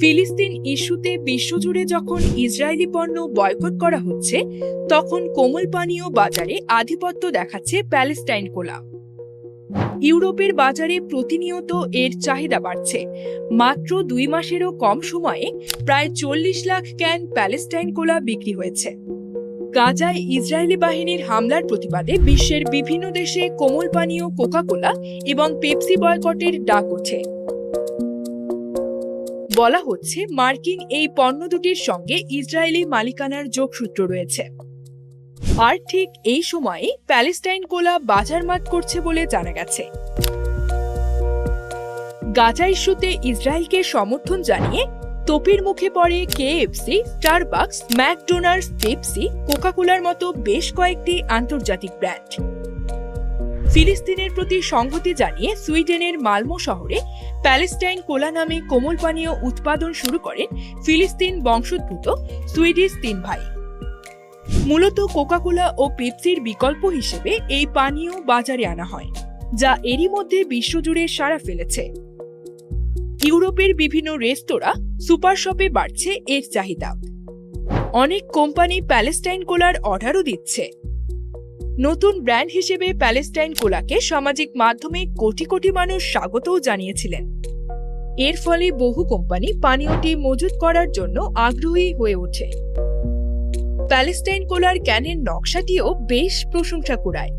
ফিলিস্তিন ইস্যুতে বিশ্বজুড়ে যখন ইসরায়েলি পণ্য বয়কট করা হচ্ছে, তখন কোমল পানীয় বাজারে আধিপত্য দেখাচ্ছে প্যালেস্টাইন কোলা। ইউরোপের বাজারে প্রতিনিয়ত এর চাহিদা বাড়ছে। মাত্র দুই মাসেরও কম সময়ে প্রায় চল্লিশ লাখ ক্যান প্যালেস্টাইন কোলা বিক্রি হয়েছে। গাজায় ইসরায়েলি বাহিনীর হামলার প্রতিবাদে বিশ্বের বিভিন্ন দেশে কোমল পানীয় কোকা কোলা এবং পেপসি বয়কটের ডাক ওঠে বলা হচ্ছে মার্কিন এই পণ্য দুটির সঙ্গে ইসরায়েলি মালিকানার যোগসূত্র রয়েছে। আর ঠিক এই সময়ে প্যালেস্টাইন কোলা বাজার বাজারমাত করছে বলে জানা গেছে। গাজা ইস্যুতে ইসরায়েলকে সমর্থন জানিয়ে তোপের মুখে পড়ে কেএফসি, স্টারবাকস, ম্যাকডোনাল্ডস, পেপসি, কোকাকোলার মতো বেশ কয়েকটি আন্তর্জাতিক ব্র্যান্ড। ফিলিস্তিনের প্রতি সংহতি জানিয়ে সুইডেনের মালমো শহরে প্যালেস্টাইন কোলা নামে কোমল পানীয় উৎপাদন শুরু করেন ফিলিস্তিন বংশোদ্ভূত সুইডিশ তিন ভাই। মূলত কোকাকোলা ও পেপসির বিকল্প হিসেবে এই পানীয় বাজারে আনা হয়, যা এরই মধ্যে বিশ্বজুড়ে সাড়া ফেলেছে। ইউরোপের বিভিন্ন রেস্তোরাঁ, সুপার শপে বাড়ছে এর চাহিদা। অনেক কোম্পানি প্যালেস্টাইন কোলার অর্ডারও দিচ্ছে। নতুন ব্র্যান্ড হিসেবে প্যালেস্টাইন কোলাকে সামাজিক মাধ্যমে কোটি কোটি মানুষ স্বাগতও জানিয়েছিলেন। এর ফলে বহু কোম্পানি পানীয়টি মজুত করার জন্য আগ্রহী হয়ে ওঠে। প্যালেস্টাইন কোলার ক্যানের নকশাটিও বেশ প্রশংসা কুড়ায়।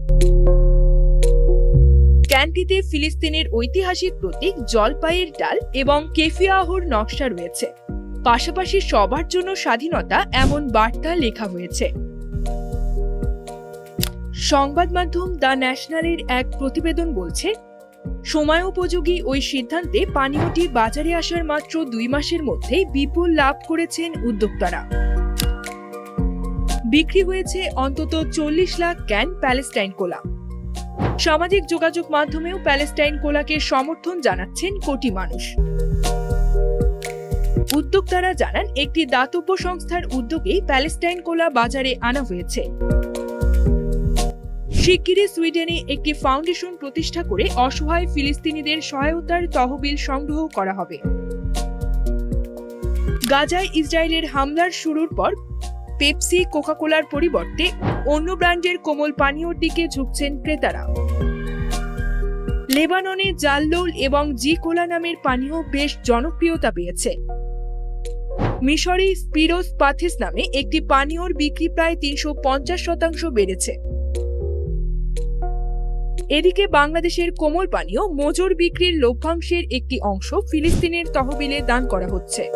ক্যানটিতে ফিলিস্তিনের ঐতিহাসিক প্রতীক জলপাইয়ের ডাল এবং কেফিয়াহুর নকশা রয়েছে। পাশাপাশি সবার জন্য স্বাধীনতা এমন বার্তা লেখা হয়েছে। সংবাদ মাধ্যম দ্য ন্যাশনালের এক প্রতিবেদন বলছে, সময়োপযোগী ওই সিদ্ধান্তে পানীয়টি বাজারে আসার মাত্র দুই মাসের মধ্যেই বিপুল লাভ করেছেন উদ্যোক্তারা। বিক্রি হয়েছে অন্তত চল্লিশ লাখ ক্যান প্যালেস্টাইন কোলা। সামাজিক যোগাযোগ মাধ্যমেও প্যালেস্টাইন কোলাকে সমর্থন জানাচ্ছেন কোটি মানুষ। উদ্যোক্তারা জানান, একটি দাতব্য সংস্থার উদ্যোগেই প্যালেস্টাইন কোলা বাজারে আনা হয়েছে। শিগগিরই সুইডেনে একটি ফাউন্ডেশন প্রতিষ্ঠা করে অসহায় ফিলিস্তিনিদের সহায়তার তহবিল সংগ্রহ করা হবে। গাজায় ইসরায়েলের হামলার শুরুর পর পেপসি, কোকাকোলার পরিবর্তে অন্য ব্র্যান্ডের কোমল পানীয়র দিকে ঝুঁকছেন ক্রেতারা। লেবাননে জাল্লোল এবং জি কোলা নামের পানীয় বেশ জনপ্রিয়তা পেয়েছে। মিশরে স্পিরোস পাথিস নামে একটি পানীয়র বিক্রি প্রায় তিনশো পঞ্চাশ শতাংশ বেড়েছে। এদিকে বাংলাদেশের কোমল পানীয় মজুর বিক্রির লভ্যাংশের একটি অংশ ফিলিস্তিনের তহবিলে দান করা হচ্ছে।